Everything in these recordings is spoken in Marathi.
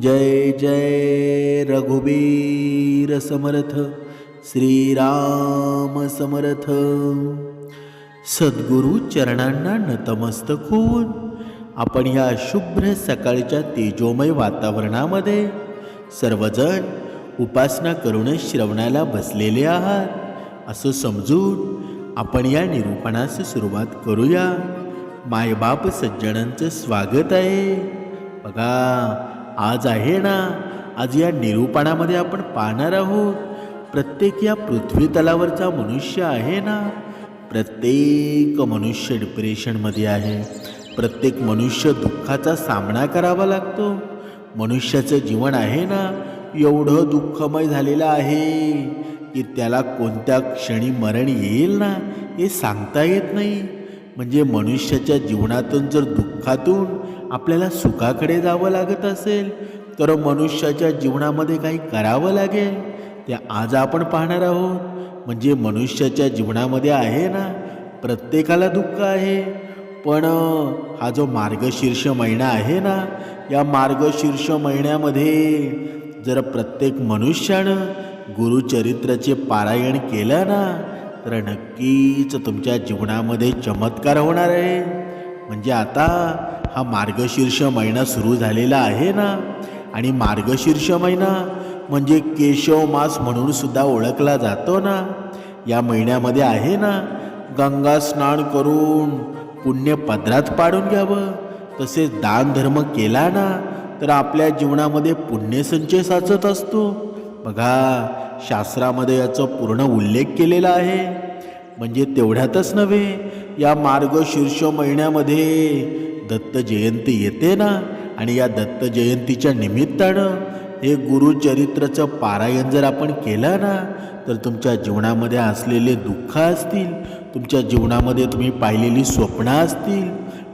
जय जय रघुबीर समर्थ श्रीराम समर्थ. सद्गुरु चरणांना नतमस्तक होऊन आपण या शुभ्र सकाळच्या तेजोमय वातावरणामध्ये सर्वजण उपासना करून श्रवणाला बसलेले आहात. असं समजून आपण या निरूपणास सुरुवात करूया. मायबाप सज्जनांचं स्वागत आहे. बघा आज आहे ना? आज या निरूपणामध्ये आपण पाहणार आहोत. प्रत्येक या पृथ्वी तलावरचा मनुष्य आहे ना? प्रत्येक मनुष्य डिप्रेशनमध्ये आहे. प्रत्येक मनुष्य दुःखाचा सामना करावा लागतो. मनुष्याचं जीवन आहे ना? एवढं दुःखमय झालेलं आहे की त्याला कोणत्या क्षणी मरण येईल ना? हे सांगता येत नाही. म्हणजे मनुष्याच्या जीवनातून जर दुःखातून आपल्याला सुखाकडे जावं लागत असेल तर मनुष्याच्या जीवनामध्ये काही करावं लागेल. ते आज आपण पाहणार आहोत. म्हणजे मनुष्याच्या जीवनामध्ये आहे ना प्रत्येकाला दुःख आहे. पण हा जो मार्गशीर्ष महिना आहे ना या मार्गशीर्ष महिन्यामध्ये जर प्रत्येक मनुष्यानं गुरुचरित्राचे पारायण केलं ना तर नक्कीच तुमच्या जीवनामध्ये चमत्कार होणार आहे. म्हणजे आता हा मार्गशीर्ष महिना सुरू झालेला आहे ना? आणि मार्गशीर्ष महिना म्हणजे केशव मास म्हणून सुद्धा ओळखला जातो ना? या महिन्यामध्ये आहे ना? गंगा स्नान करून पुण्य पदरात पाडून घ्यावं. तसेच दान धर्म केला ना तर आपल्या जीवनामध्ये पुण्यसंचय साचत असतो. बघा शास्त्रामध्ये याचा पूर्ण उल्लेख केलेला आहे. म्हणजे तेवढ्यातच नव्हे या मार्गशीर्ष महिन्यामध्ये दत्त जयंती येते ना? आणि या दत्त जयंतीच्या निमित्तानं हे गुरुचरित्राचं पारायण जर आपण केलं ना तर तुमच्या जीवनामध्ये असलेले दुःख असतील तुमच्या जीवनामध्ये तुम्ही पाहिलेली स्वप्न असतील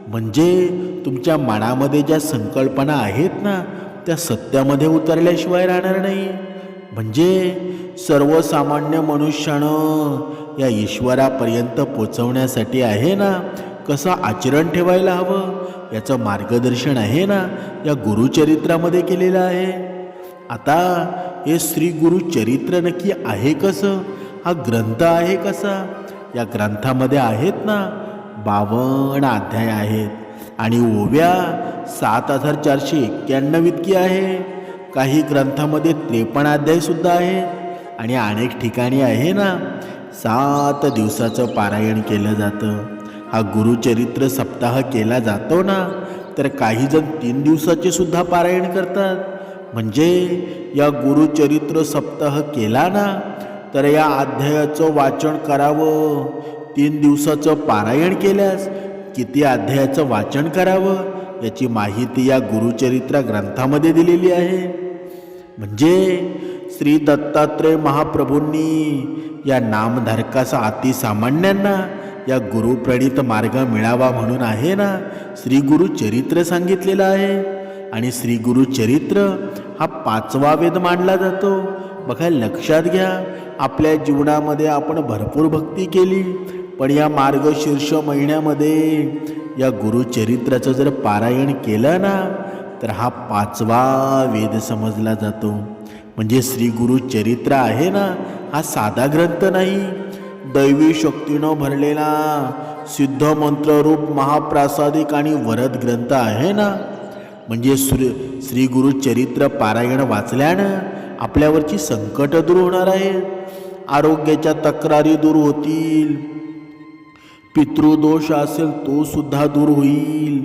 म्हणजे तुमच्या मनामध्ये ज्या संकल्पना आहेत ना त्या सत्यामध्ये उतरल्याशिवाय राहणार नाही. म्हणजे सर्वसामान्य मनुष्यानं या ईश्वरापर्यंत पोचवण्यासाठी आहे ना कसं आचरण ठेवायला हवं? याचं मार्गदर्शन आहे ना? या गुरुचरित्रामध्ये केलेलं आहे. आता हे श्री गुरुचरित्र नक्की आहे कसं? हा ग्रंथ आहे कसा? या ग्रंथामध्ये आहेत ना बावन्न अध्याय आहेत. आणि ओव्या सात हजार चारशे एक्क्याण्णव इतकी आहे. काही ग्रंथामध्ये त्रेपन्न अध्यायसुद्धा आहेत आणि अनेक ठिकाणी आहे ना सात दिवसाचं पारायण केलं जातं. हा गुरुचरित्र सप्ताह केला जातो ना तर काही जण तीन दिवसाचे सुद्धा पारायण करतात. म्हणजे या गुरुचरित्र सप्ताह केला ना तर या अध्यायाचं वाचन करावं. तीन दिवसाचं पारायण केल्यास किती अध्यायाचं वाचन करावं याची माहिती या गुरुचरित्र ग्रंथामध्ये दिलेली आहे. म्हणजे श्री दत्तात्रय महाप्रभूंनी या नामधारकाचा अतिसामान्यांना या गुरुप्रणित मार्ग मिळावा म्हणून आहे ना? श्री गुरु चरित्र सांगितलेलं आहे. आणि श्री गुरु चरित्र हा पाचवा वेद मानला जातो. बघा लक्षात घ्या. आपल्या जीवनामध्ये आपण भरपूर भक्ती केली. पण या मार्गशीर्ष महिन्यामध्ये या गुरुचरित्राचं जर पारायण केलं ना तर हा पाचवा वेद समजला जातो. म्हणजे श्री गुरु चरित्र आहे ना हा साधा ग्रंथ नाही. दैवी शक्तीनं भरलेला सिद्ध मंत्ररूप महाप्रासादिक आणि वरद ग्रंथ आहे ना? म्हणजे श्री श्री गुरु चरित्र पारायण वाचल्यानं आपल्यावरची संकट दूर होणार आहेत आरोग्याच्या तक्रारी दूर होतील. पितृदोष असेल तो सुद्धा दूर होईल.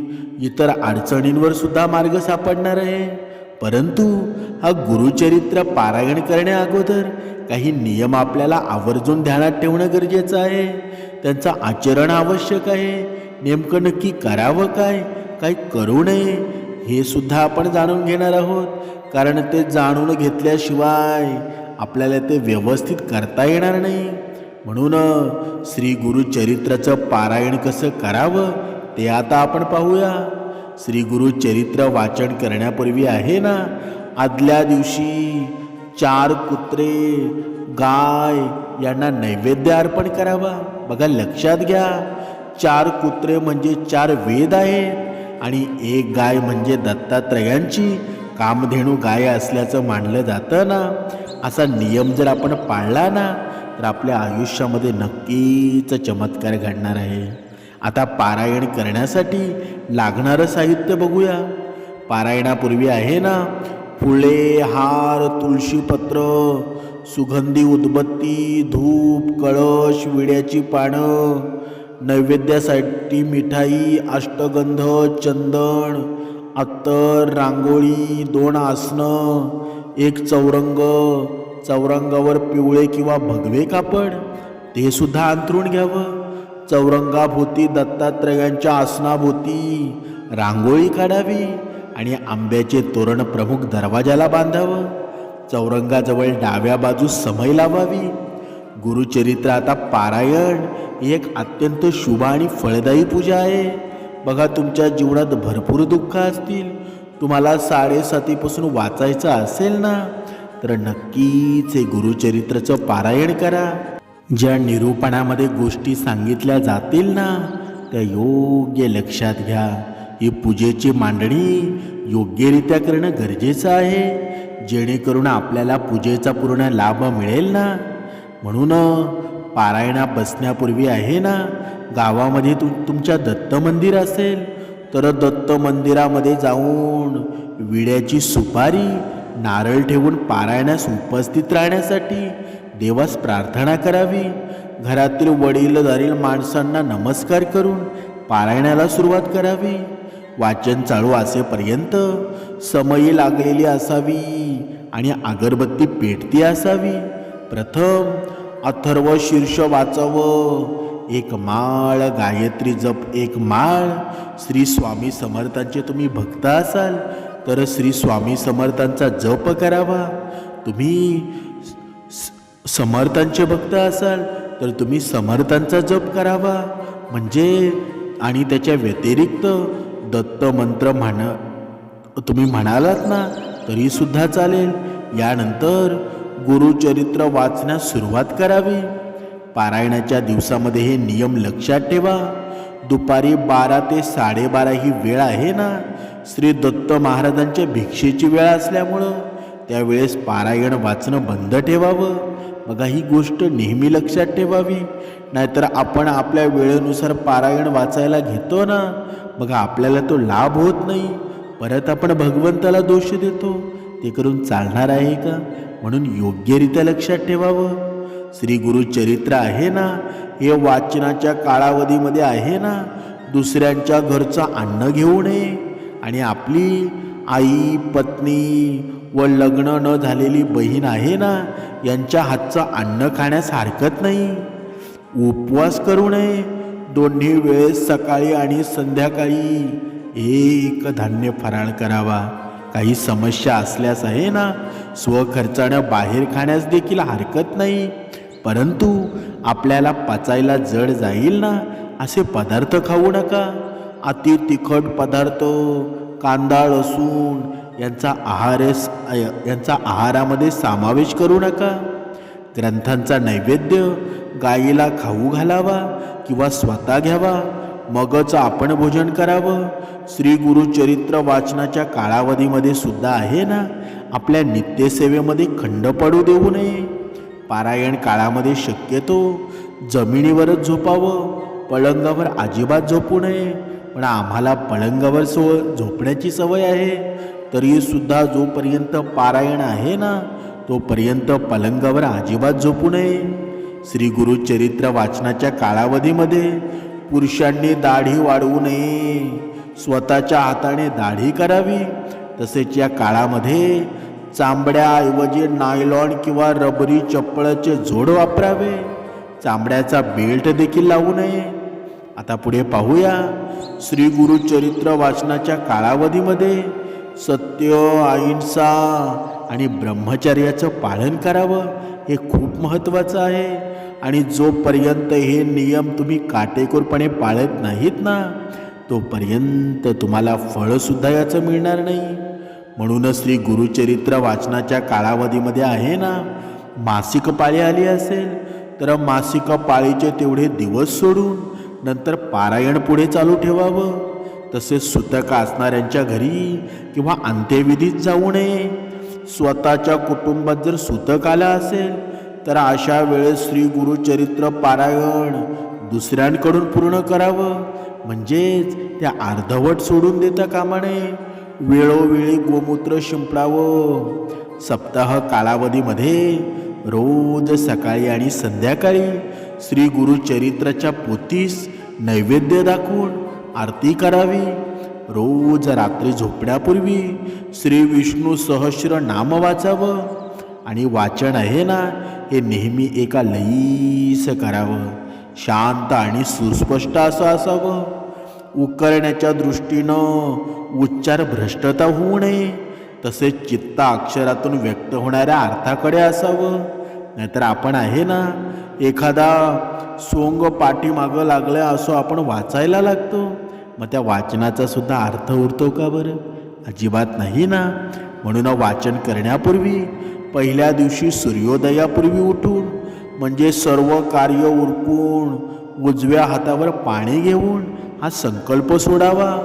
इतर अडचणींवर सुद्धा मार्ग सापडणार आहे. परंतु हा गुरुचरित्र पारायण करण्याअगोदर काही नियम आपल्याला आवर्जून ध्यानात ठेवणं गरजेचं आहे. त्यांचं आचरण आवश्यक आहे. नेमकं नक्की करावं काय? काय करू नये हे सुद्धा आपण जाणून घेणार आहोत. कारण ते जाणून घेतल्याशिवाय आपल्याला ते व्यवस्थित करता येणार नाही. म्हणून श्री गुरुचरित्राचं पारायण कसं करावं ते आता आपण पाहूया. श्रीगुरुचरित्र वाचन करण्यापूर्वी आहे ना? आदल्या दिवशी चार कुत्रे गाय यांना नैवेद्य अर्पण करावा. बघा लक्षात घ्या. चार कुत्रे म्हणजे चार वेद आहेत आणि एक गाय म्हणजे दत्तात्रयांची. कामधेणू गाय असल्याचं मानलं जातं ना? असा नियम जर आपण पाळला ना तर आपल्या आयुष्यामध्ये नक्कीच चमत्कार घडणार आहे. आता पारायण करण्यासाठी लागणारं साहित्य बघूया. पारायणापूर्वी आहे ना फुले हार तुळशीपत्र सुगंधी उदबत्ती धूप कळश विड्याची पानं नैवेद्यासाठी मिठाई अष्टगंध चंदन अत्तर रांगोळी दोन आसनं एक चौरंग चौरंगावर पिवळे किंवा भगवे कापड ते सुद्धा अंतरून घ्यावं. चौरंगाभोवती दत्तात्रयांच्या आसनाभोवती. रांगोळी काढावी आणि आंब्याचे तोरण प्रमुख दरवाजाला बांधावं. चौरंगाजवळ डाव्या बाजूस समय लावावी. गुरुचरित्र आता पारायण. ही एक अत्यंत शुभ आणि फळदायी पूजा आहे. बघा तुमच्या जीवनात भरपूर दुःख असतील. तुम्हाला साडेसातीपासून वाचायचं असेल ना? तर नक्कीच हे गुरुचरित्राचं पारायण करा. ज्या निरूपणामध्ये गोष्टी सांगितल्या जातील ना त्या योग्य लक्षात घ्या. ही पूजेची मांडणी योग्यरित्या करणं गरजेचं आहे. जेणेकरून आपल्याला पूजेचा पूर्ण लाभ मिळेल ना. म्हणून पारायणा बसण्यापूर्वी आहे ना गावामध्ये तु तुमच्या दत्त मंदिर असेल तर दत्त मंदिरामध्ये जाऊन विड्याची सुपारी नारळ ठेवून पारायणास उपस्थित राहण्यासाठी देवास प्रार्थना करावी. घरातील वडीलधारील माणसांना नमस्कार करून पारायणाला सुरुवात करावी. वाचन चालू असेपर्यंत समयी लागलेली असावी आणि अगरबत्ती पेटती असावी. प्रथम अथर्व शीर्ष वाचावं. एक माळ गायत्री जप एक माळ. श्री स्वामी समर्थांचे तुम्ही भक्त असाल तर श्री स्वामी समर्थांचा जप करावा. तुम्ही समर्थांचे भक्त असाल तर तुम्ही समर्थांचा जप करावा. म्हणजे आणि त्याच्या व्यतिरिक्त दत्त मंत्र म्हण तुम्ही म्हणालात ना तरी सुद्धा चालेल. यानंतर गुरुचरित्र वाचण्यास सुरुवात करावी. पारायणाच्या दिवसामध्ये हे नियम लक्षात ठेवा. दुपारी बारा ते साडेबारा ही वेळ आहे ना? श्री दत्त महाराजांच्या भिक्षेची वेळ असल्यामुळं त्यावेळेस पारायण वाचणं बंद ठेवावं. बघा ही गोष्ट नेहमी लक्षात ठेवावी. नाहीतर आपण आपल्या वेळेनुसार पारायण वाचायला घेतो ना बघा आपल्याला तो लाभ होत नाही. परत आपण भगवंताला दोष देतो. ते करून चालणार आहे का? म्हणून योग्यरित्या लक्षात ठेवावं. श्री गुरुचरित्र आहे ना हे वाचनाच्या कालावधीमध्ये आहे ना दुसऱ्यांच्या घरचं अन्न घेऊ नये. आणि आपली आई पत्नी व लग्न न झालेली बहीण आहे ना यांच्या हातचं अन्न खाण्यास हरकत नाही. उपवास करू नये. दोन्ही वेळेस सकाळी आणि संध्याकाळी एक धान्य फराळ करावा. काही समस्या असल्यास आहे ना स्वखर्चानं बाहेर खाण्यास देखील हरकत नाही. परंतु आपल्याला पचायला जड जाईल ना असे पदार्थ खाऊ नका. अति तिखट पदार्थ कांदा लसूण यांचा आहारेस यांचा आहारामध्ये समावेश करू नका. ग्रंथांचा नैवेद्य गायीला खाऊ घालावा किंवा स्वतः घ्यावा. मगच आपण भोजन करावं. श्री गुरुचरित्र वाचनाच्या कालावधीमध्ये सुद्धा आहे ना? आपल्या नित्यसेवेमध्ये खंड पडू देऊ नये. पारायण काळामध्ये शक्यतो जमिनीवरच झोपावं. पलंगावर अजिबात झोपू नये. पण आम्हाला पलंगावर सो झोपण्याची सवय आहे. तरीसुद्धा जोपर्यंत पारायण आहे ना तोपर्यंत पलंगावर अजिबात झोपू नये. श्री गुरुचरित्र वाचनाच्या कालावधीमध्ये पुरुषांनी दाढी वाढवू नये. स्वतःच्या हाताने दाढी करावी. तसेच या काळामध्ये चांबड्याऐवजी नायलॉन किंवा रबरी चप्पळाचे जोड वापरावे. चांबड्याचा बेल्ट देखील लावू नये. आता पुढे पाहूया. श्री गुरुचरित्र वाचनाच्या कालावधीमध्ये सत्य अहिंसा आणि ब्रह्मचर्याचं पालन करावं हे खूप महत्त्वाचं आहे. आणि जोपर्यंत हे नियम तुम्ही काटेकोरपणे पाळत नाहीत ना तोपर्यंत तुम्हाला फळंसुद्धा याचं मिळणार नाही. म्हणूनच श्री गुरुचरित्र वाचनाच्या कालावधीमध्ये आहे ना मासिक पाळी आली असेल तर मासिक पाळीचे तेवढे दिवस सोडून नंतर पारायण पुढे चालू ठेवावं. तसेच सुतक असणाऱ्यांच्या घरी किंवा अंत्यविधीत जाऊ नये. स्वतःच्या कुटुंबात जर सुतक आला असेल तर अशा वेळेस श्री गुरुचरित्र पारायण दुसऱ्यांकडून पूर्ण करावं. म्हणजेच त्या अर्धवट सोडून देता कामा नये. वेळोवेळी गोमूत्र शिंपडावं. सप्ताह कालावधीमध्ये रोज सकाळी आणि संध्याकाळी श्री गुरुचरित्राच्या पोतीस नैवेद्य दाखवून आरती करावी. रोज रात्री झोपण्यापूर्वी श्री विष्णू सहस्र नाम वाचावं आणि वाचन आहे ना हे नेहमी एका लईस करावं. शांत आणि सुस्पष्ट असं असावं. उकरण्याच्या दृष्टीनं उच्चार भ्रष्टता होऊ नये. तसेच चित्ता अक्षरातून व्यक्त होणाऱ्या अर्थाकडे असावं. नाहीतर आपण आहे ना एखादा सोंग पाठीमागं लागलं असं आपण वाचायला लागतो. मग त्या वाचनाचा सुद्धा अर्थ उरतो का बरं? अजिबात नाही ना. म्हणून वाचन करण्यापूर्वी पहिल्या दिवशी सूर्योदयापूर्वी उठून म्हणजे सर्व कार्य उरकून उजव्या हातावर पाणी घेऊन हा संकल्प सोडावा.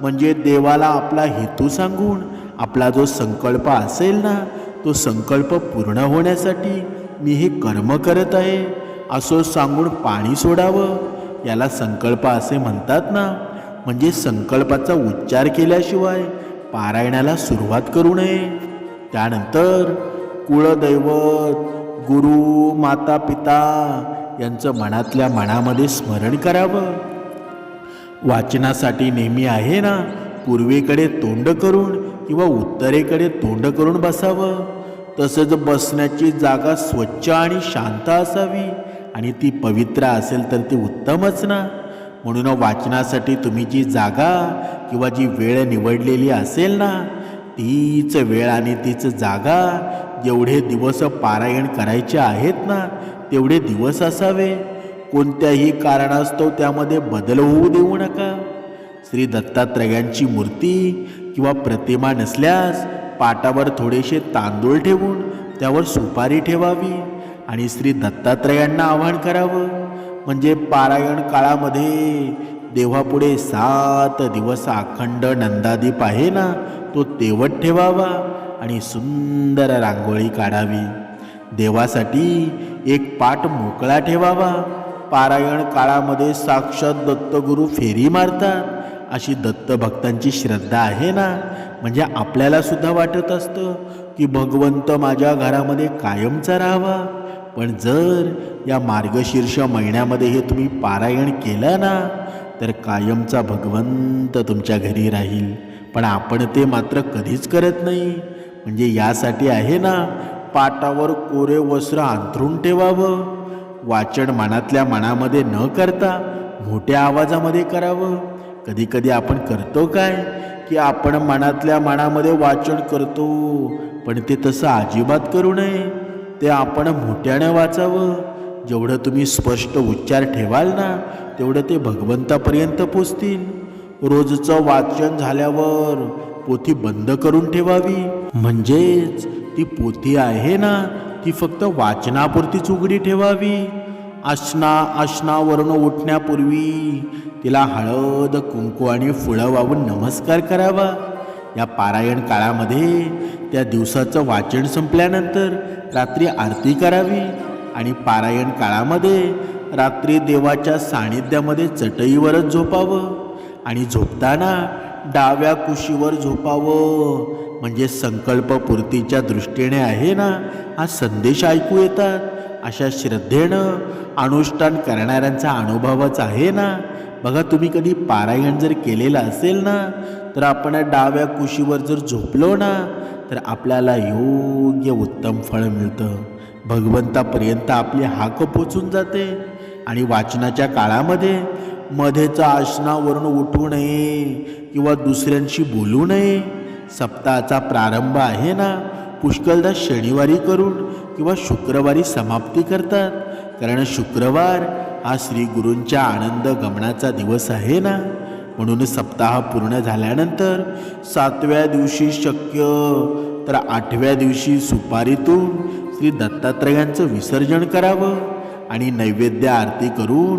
म्हणजे देवाला आपला हेतू सांगून आपला जो संकल्प असेल ना तो संकल्प पूर्ण होण्यासाठी मी हे कर्म करत आहे. असो सांगून पाणी सोडावं. याला संकल्प असे म्हणतात ना. म्हणजे संकल्पाचा उच्चार केल्याशिवाय पारायणाला सुरुवात करू नये. त्यानंतर कुळदैवत गुरु माता पिता यांचं मनातल्या मनामध्ये स्मरण करावं. वाचनासाठी नेहमी आहे ना. पूर्वेकडे तोंड करून किंवा उत्तरेकडे तोंड करून बसावं. तसंच बसण्याची जागा स्वच्छ आणि शांत असावी. आणि ती पवित्र असेल तर ती उत्तमच ना. म्हणून वाचनासाठी तुम्ही जी जागा किंवा जी वेळ निवडलेली असेल ना तीच वेळ आणि तीच जागा जेवढे दिवस पारायण करायचे आहेत ना तेवढे दिवस असावे. कोणत्याही कारणास्तव त्यामध्ये बदल होऊ देऊ नका. श्री दत्तात्रयांची मूर्ती किंवा प्रतिमा नसल्यास पाटावर थोडेसे तांदूळ ठेवून त्यावर सुपारी ठेवावी आणि श्री दत्तात्रयांना आवाहन करावं. म्हणजे पारायण काळामध्ये देवापुढे सात दिवस अखंड नंदादीप आहे ना तो तेवट ठेवावा आणि सुंदर रांगोळी काढावी. देवासाठी एक पाट मोकळा ठेवावा. पारायण काळामध्ये साक्षात दत्तगुरू फेरी मारतात. अशी दत्तभक्तांची श्रद्धा आहे ना? म्हणजे आपल्याला सुद्धा वाटत असतं की भगवंत माझ्या घरामध्ये कायमचा राहावा. पण जर या मार्गशीर्ष महिन्यामध्ये हे तुम्ही पारायण केलं ना तर कायमचा भगवंत तुमच्या घरी राहील. पण आपण ते मात्र कधीच करत नाही. म्हणजे यासाठी आहे ना पाटावर कोरे वस्त्र अंथरून ठेवावं. वाचन मनातल्या मनामध्ये न करता मोठ्या आवाजामध्ये करावं. कधीकधी आपण करतो काय? की आपण मनातल्या मनामध्ये वाचन करतो पण ते तसं अजिबात करू नये. ते आपण मोठ्यानं वाचावं. जेवढं तुम्ही स्पष्ट उच्चार ठेवाल ना तेवढं ते भगवंतापर्यंत पोचतील. रोजचं वाचन झाल्यावर पोथी बंद करून ठेवावी. म्हणजेच ती पोथी आहे ना ती फक्त वाचनापुरतीच उघडी ठेवावी. आसना आसनावरून उठण्यापूर्वी तिला हळद कुंकू आणि फुलं वाहून नमस्कार करावा. या पारायण काळामध्ये त्या दिवसाचं वाचन संपल्यानंतर रात्री आरती करावी आणि पारायण काळामध्ये रात्री देवाच्या सानिध्यामध्ये चटईवरच झोपावं आणि झोपताना डाव्या कुशीवर झोपावं. म्हणजे संकल्पपूर्तीच्या दृष्टीने आहे ना हा संदेश ऐकू येतात. अशा श्रद्धेनं अनुष्ठान करणाऱ्यांचा अनुभवच आहे ना? बघा तुम्ही कधी पारायण जर केलेलं असेल ना तर आपण डाव्या कुशीवर जर झोपलो ना तर आपल्याला योग्य उत्तम फळ मिळतं. भगवंतापर्यंत आपली हाक पोचून जाते. आणि वाचनाच्या काळामध्ये मध्येचा आसनावरून उठू नये किंवा दुसऱ्यांशी बोलू नये. सप्ताहाचा प्रारंभ आहे ना पुष्कळदा शनिवारी करून किंवा शुक्रवारी समाप्ती करतात. कारण शुक्रवार हा श्री गुरूंच्या आनंद गमनाचा दिवस आहे ना? म्हणून सप्ताह पूर्ण झाल्यानंतर सातव्या दिवशी शक्य तर आठव्या दिवशी सुपारीतून श्री दत्तात्रयांचं विसर्जन करावं आणि नैवेद्य आरती करून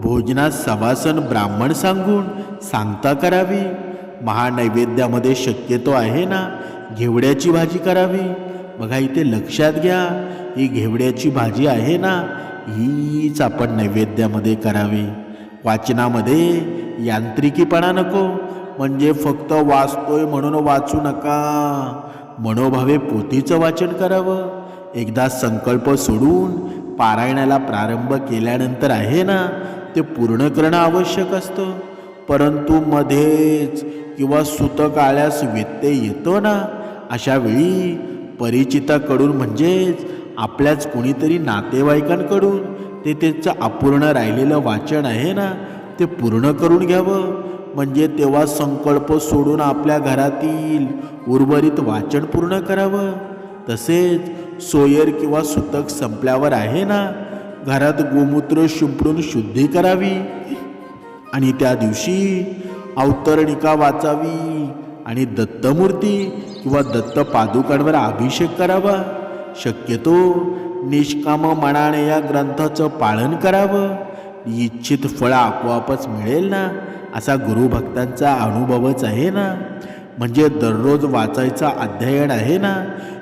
भोजनात सवासन ब्राह्मण सांगून सांगता करावी. महानैवेद्यामध्ये शक्यतो आहे ना? घेवड्याची भाजी करावी. बघा इथे लक्षात घ्या ही घेवड्याची भाजी आहे ना हीच आपण नैवेद्यामध्ये करावी. वाचनामध्ये यांत्रिकीपणा नको म्हणजे फक्त वाचतोय म्हणून वाचू नका. मनोभावे पोथीचं वाचन करावं. एकदा संकल्प सोडून पारायणाला प्रारंभ केल्यानंतर आहे ना ते पूर्ण करणं आवश्यक असतं. परंतु मध्येच किंवा सुतक आल्यास व्यत्यय येतो ना अशा वेळी परिचिताकडून म्हणजेच आपल्याच कोणीतरी नातेवाईकांकडून. ते त्याचं अपूर्ण राहिलेलं वाचन आहे ना ते पूर्ण करून घ्यावं. म्हणजे तेव्हा संकल्प सोडून आपल्या घरातील उर्वरित वाचन पूर्ण करावं. तसेच सोयर किंवा सुतक संपल्यावर आहे ना घरात गोमूत्र शिंपडून शुद्धी करावी. आणि त्या दिवशी अवतरणिका वाचावी आणि दत्तमूर्ती किंवा दत्त पादुकांवर अभिषेक करावा? शक्यतो निष्काम मनाने या ग्रंथाचं पालन करावं. इच्छित फळ आपोआपच मिळेल ना? असा गुरुभक्तांचा अनुभवच आहे ना? म्हणजे दररोज वाचायचा अध्ययन आहे ना?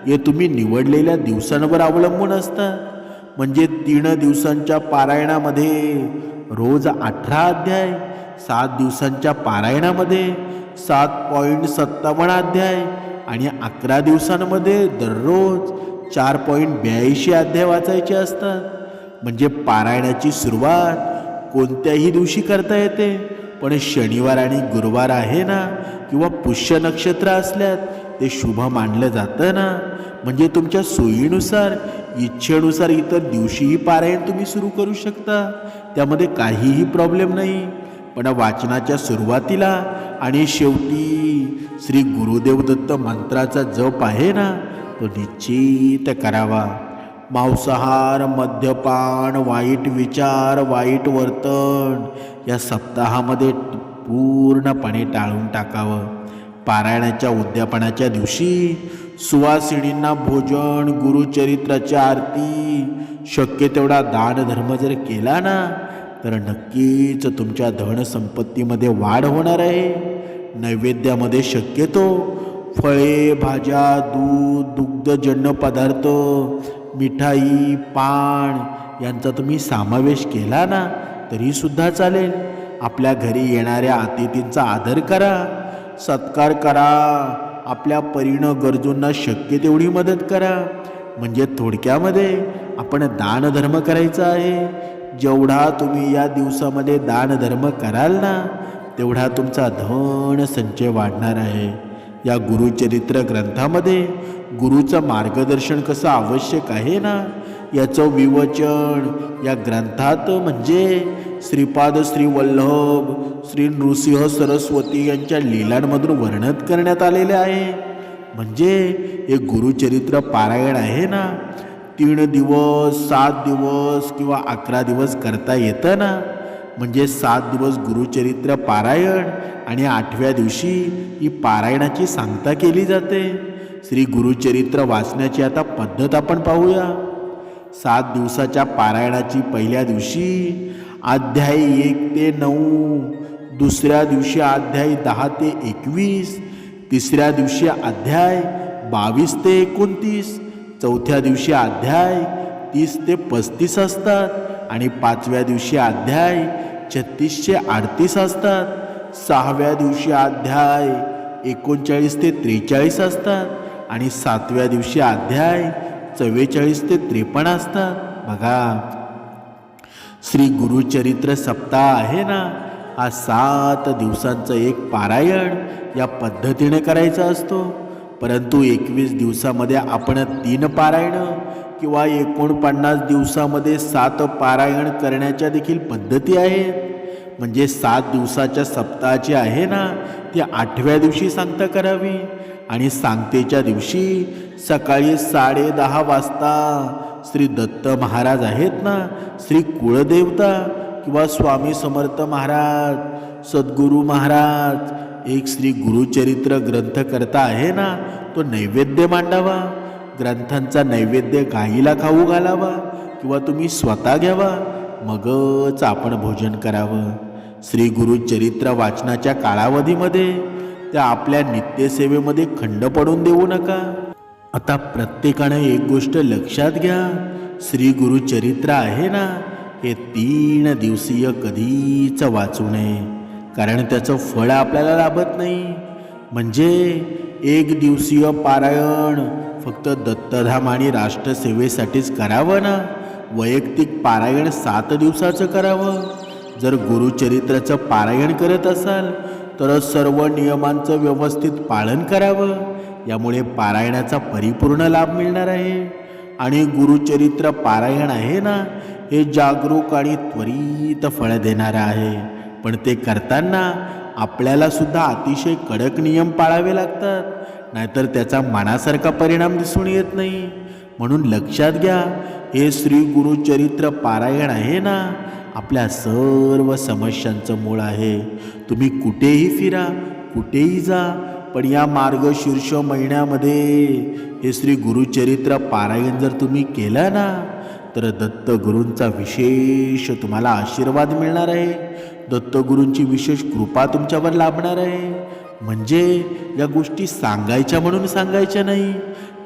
हे तुम्ही निवडलेल्या दिवसांवर अवलंबून असतं. म्हणजे तीन दिवसांच्या पारायणामध्ये रोज अठरा अध्याय सात दिवसांच्या पारायणामध्ये सात पॉईंट सत्तावन्न अध्याय आणि अकरा दिवसांमध्ये दररोज चार पॉईंट ब्याऐंशी अध्याय वाचायचे असतात. म्हणजे पारायणाची सुरुवात कोणत्याही दिवशी करता येते पण शनिवार आणि गुरुवार आहे ना? किंवा पुष्य नक्षत्र असल्यात ते शुभ मानलं जातं ना? म्हणजे तुमच्या सोयीनुसार इच्छेनुसार इतर दिवशीही पारायण तुम्ही सुरू करू शकता. त्यामध्ये काहीही प्रॉब्लेम नाही. पण वाचनाच्या सुरुवातीला आणि शेवटी श्री गुरुदेव दत्त मंत्राचा जप आहे ना तो निश्चित करावा. मांसाहार मद्यपान वाईट विचार वाईट वर्तन या सप्ताहामध्ये पूर्णपणे टाळून टाकावं. पारायणाच्या उद्यापनाच्या दिवशी सुवासिणींना भोजन गुरुचरित्राची आरती शक्य तेवढा दानधर्म जर केला ना तर नक्कीच तुमच्या धनसंपत्तीमध्ये वाढ होणार आहे. नैवेद्यामध्ये शक्यतो फळे भाज्या दूध दुग्धजन्य पदार्थ मिठाई पान यांचा तुम्ही समावेश केला ना तरीसुद्धा चालेल. आपल्या घरी येणाऱ्या अतिथींचा आदर करा सत्कार करा आपल्या परीनं गरजूंना शक्य तेवढी मदत करा. म्हणजे थोडक्यामध्ये आपण दानधर्म करायचा आहे. जेवढा तुम्ही या दिवसामध्ये दानधर्म कराल ना तेवढा तुमचा धन संचय वाढणार आहे. या गुरुचरित्र ग्रंथामध्ये गुरुचं मार्गदर्शन कसं आवश्यक आहे ना? याचं विवचन या ग्रंथात म्हणजे श्रीपाद श्री वल्लभ श्री नृसिंह सरस्वती यांच्या लीलांमधून वर्णन करण्यात आलेले आहे. म्हणजे हे गुरुचरित्र पारायण आहे ना? तीन दिवस सात दिवस किंवा अकरा दिवस करता येतं ना? म्हणजे सात दिवस गुरुचरित्र पारायण आणि आठव्या दिवशी ही पारायणाची सांगता केली जाते. श्री गुरुचरित्र वाचण्याची आता पद्धत आपण पाहूया. सात दिवसाच्या पारायणाची पहिल्या दिवशी अध्याय एक ते नऊ दुसऱ्या दिवशी अध्याय दहा ते एकवीस तिसऱ्या दिवशी अध्याय बावीस ते एकोणतीस चौथ्या दिवशी अध्याय तीस ते पस्तीस असतात. आणि पाचव्या दिवशी अध्याय छत्तीसशे अडतीस असतात. सहाव्या दिवशी अध्याय एकोणचाळीस ते त्रेचाळीस असतात. आणि सातव्या दिवशी अध्याय चव्वेचाळीस ते त्रेपन्न असतात. बघा. श्री गुरुचरित्र सप्ताह आहे ना? हा सात दिवसांचं एक पारायण या पद्धतीने करायचा असतो. परंतु एकवीस दिवसामध्ये आपण तीन पारायणं किंवा एकोणपन्नास दिवसामध्ये सात पारायण करण्याच्या देखील पद्धती आहेत. म्हणजे सात दिवसाच्या सप्ताहाची आहे ना ती आठव्या दिवशी सांगता करावी. आणि सांगतेच्या दिवशी सकाळी साडे दहा वाजता श्री दत्त महाराज आहेत ना श्री कुळदेवता किंवा स्वामी समर्थ महाराज सद्गुरू महाराज एक श्री गुरुचरित्र ग्रंथकर्ता आहे ना तो नैवेद्य मांडावा. ग्रंथांचा नैवेद्य गाईला खाऊ घालावा किंवा तुम्ही स्वतः घ्यावा मगच आपण भोजन करावं. श्री गुरुचरित्र वाचनाच्या कालावधीमध्ये त्या आपल्या नित्यसेवेमध्ये खंड पडून देऊ नका. आता प्रत्येकानं एक गोष्ट लक्षात घ्या श्री गुरुचरित्र आहे ना हे तीन दिवसीय कधीच वाचू नये कारण त्याचं फळ आपल्याला लाभत नाही. म्हणजे एक दिवसीय पारायण फक्त दत्तधाम आणि राष्ट्रसेवेसाठीच करावं ना? वैयक्तिक पारायण सात दिवसाचं करावं? जर गुरुचरित्राचं पारायण करत असाल तर सर्व नियमांचं व्यवस्थित पालन करावं. यामुळे पारायणाचा परिपूर्ण लाभ मिळणार आहे. आणि गुरुचरित्र पारायण आहे ना हे जागरूक आणि त्वरित फळ देणारं आहे. पण ते करताना आपल्याला सुद्धा अतिशय कडक नियम पाळावे लागतात. नाहीतर त्याचा मनासारखा परिणाम दिसून येत नाही. म्हणून लक्षात घ्या हे श्री गुरुचरित्र पारायण आहे ना? आपल्या सर्व समस्यांचं मूळ आहे. तुम्ही कुठेही फिरा कुठेही जा पण या मार्गशीर्ष महिन्यामध्ये हे श्री गुरुचरित्र पारायण जर तुम्ही केलं ना तर दत्तगुरूंचा विशेष तुम्हाला आशीर्वाद मिळणार आहे. दत्तगुरूंची विशेष कृपा तुमच्यावर लाभणार आहे. म्हणजे या गोष्टी सांगायच्या म्हणून सांगायच्या नाही.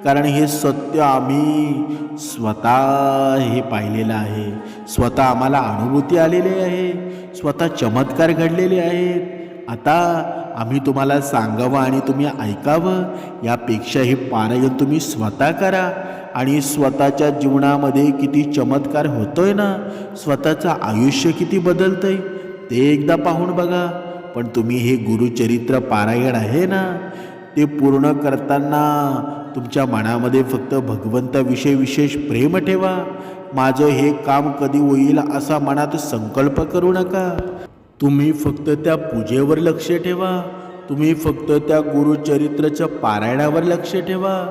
कारण हे सत्य आम्ही स्वतः हे पाहिलेलं आहे. स्वतः आम्हाला अनुभूती आलेली आहे. स्वतः चमत्कार घडलेले आहेत. आता आम्ही तुम्हाला सांगावं आणि तुम्ही ऐकावं यापेक्षा हे पारायण तुम्ही स्वतः करा. आणि स्वतःच्या जीवनामध्ये किती चमत्कार होतोय ना स्वतःचं आयुष्य किती बदलतंय ते एकदा पाहून बघा. पण तुम्ही हे गुरुचरित्र पारायण आहे ना? ते पूर्ण करताना तुमच्या मनामध्ये फक्त भगवंताविषयी विशेष प्रेम ठेवा. माझं हे काम कधी होईल असा मनात संकल्प करू नका. तुम्ही फक्त त्या पूजेवर लक्ष ठेवा. तुम्ही फक्त त्या गुरुचरित्राच्या पारायणावर लक्ष ठेवा.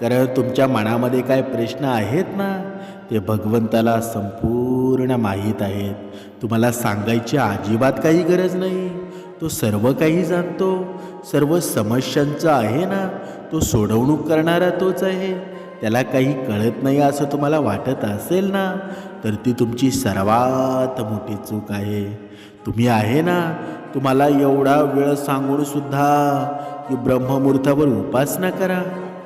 कारण तुमच्या मनामध्ये काय प्रश्न आहेत ना ते भगवंताला संपूर्ण माहीत आहेत. तुम्हाला सांगायची अजिबात काही गरज नाही. तो सर्व काही जाणतो. सर्व समस्यांचा आहे ना तो सोडवणूक करणारा तोच आहे. त्याला काही कळत नाही असं तुम्हाला वाटत असेल ना तर ती तुमची सर्वात मोठी चूक आहे. तुम्ही आहे ना तुम्हाला एवढा वेळ सांगून सुद्धा की ब्रह्ममुहूर्तावर उपासना करा.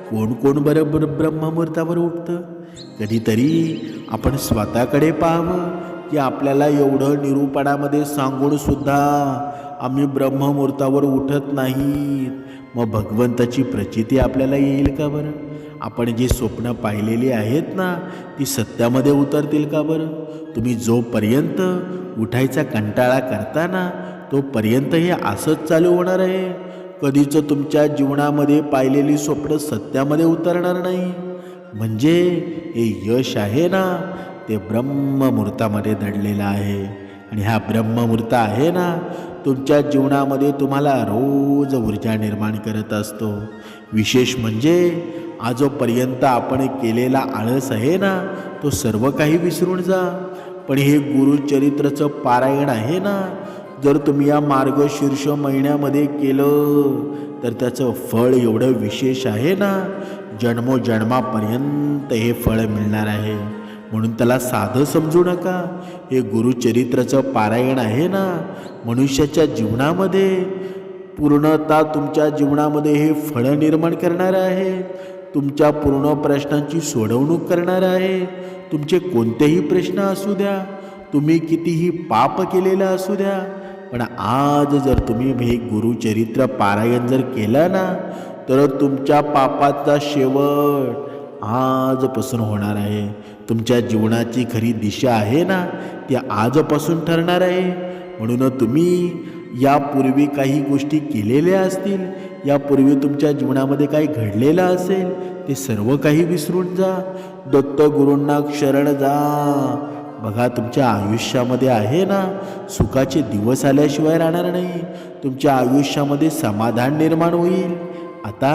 कोण कोण बरोबर ब्रह्ममुहूर्तावर उठतं? कधीतरी आपण स्वतःकडे पाहावं की आपल्याला एवढं निरूपणामध्ये सांगून सुद्धा आम्ही ब्रह्ममुहूर्तावर उठत नाहीत. मग भगवंताची प्रचिती आपल्याला येईल का बरं? आपण जी स्वप्न पाहिलेली आहेत ना ती सत्यामध्ये उतरतील का बरं? तुम्ही जोपर्यंत उठायचा कंटाळा करताना तोपर्यंत हे असंच चालू होणार आहे. कधीच तुमच्या जीवनामध्ये पाहिलेली स्वप्न सत्यामध्ये उतरणार नाही. म्हणजे हे यश आहे ना ते ब्रह्ममुहूर्तामध्ये दडलेलं आहे. आणि हा ब्रह्ममूर्त आहे ना तुमच्या जीवनामध्ये तुम्हाला रोज ऊर्जा निर्माण करत असतो. विशेष म्हणजे आजोपर्यंत आपण केलेला आळस आहे ना तो सर्व काही विसरून जा. पण हे गुरुचरित्राचं पारायण आहे ना जर तुम्ही या मार्गशीर्ष महिन्यामध्ये केलं तर त्याचं फळ एवढं विशेष आहे ना जन्मोजन्मापर्यंत हे फळ मिळणार आहे. म्हणून त्याला साधं समजू नका. हे गुरुचरित्राचं पारायण आहे ना मनुष्याच्या जीवनामध्ये? पूर्णता तुमच्या जीवनामध्ये हे फळं निर्माण करणारं आहे. तुमच्या पूर्ण प्रश्नांची सोडवणूक करणारं आहे. तुमचे कोणतेही प्रश्न असू द्या. तुम्ही कितीही पाप केलेलं असू द्या. पण आज जर तुम्ही हे गुरुचरित्र पारायण जर केलं ना तर तुमच्या पापाचा शेवट आजपासून होणार आहे. तुमच्या जीवनाची खरी दिशा आहे ना ती आजपासून ठरणार आहे. म्हणून तुम्ही यापूर्वी काही गोष्टी केलेल्या असतील यापूर्वी तुमच्या जीवनामध्ये काही घडलेलं असेल ते सर्व काही विसरून जा. दत्तगुरूंना शरण जा. बघा तुमच्या आयुष्यामध्ये आहे ना सुखाचे दिवस आल्याशिवाय राहणार नाही. तुमच्या आयुष्यामध्ये समाधान निर्माण होईल. आता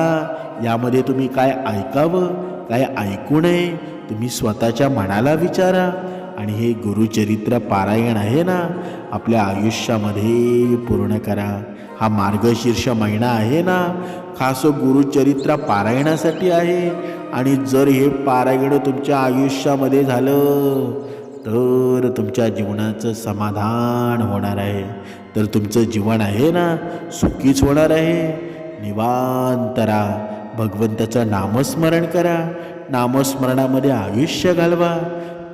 यामध्ये तुम्ही काय ऐकावं काय ऐकू नये तुम्ही स्वतःच्या मनाला विचारा. आणि हे गुरुचरित्र पारायण आहे ना आपल्या आयुष्यामध्ये पूर्ण करा. हा मार्गशीर्ष महिना आहे ना खास गुरुचरित्र पारायणासाठी आहे. आणि जर हे पारायण तुमच्या आयुष्यामध्ये झालं तर तुमच्या जीवनाचं समाधान होणार आहे. तर तुमचं जीवन आहे ना सुखीच होणार आहे. निवांत राहा. भगवंताचं नामस्मरण करा. नामस्मरणामध्ये आयुष्य घालवा.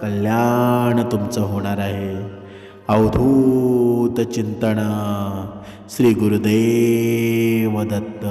कल्याण तुमचं होणार आहे. अवधूत चिंतन श्री गुरुदेव दत्त.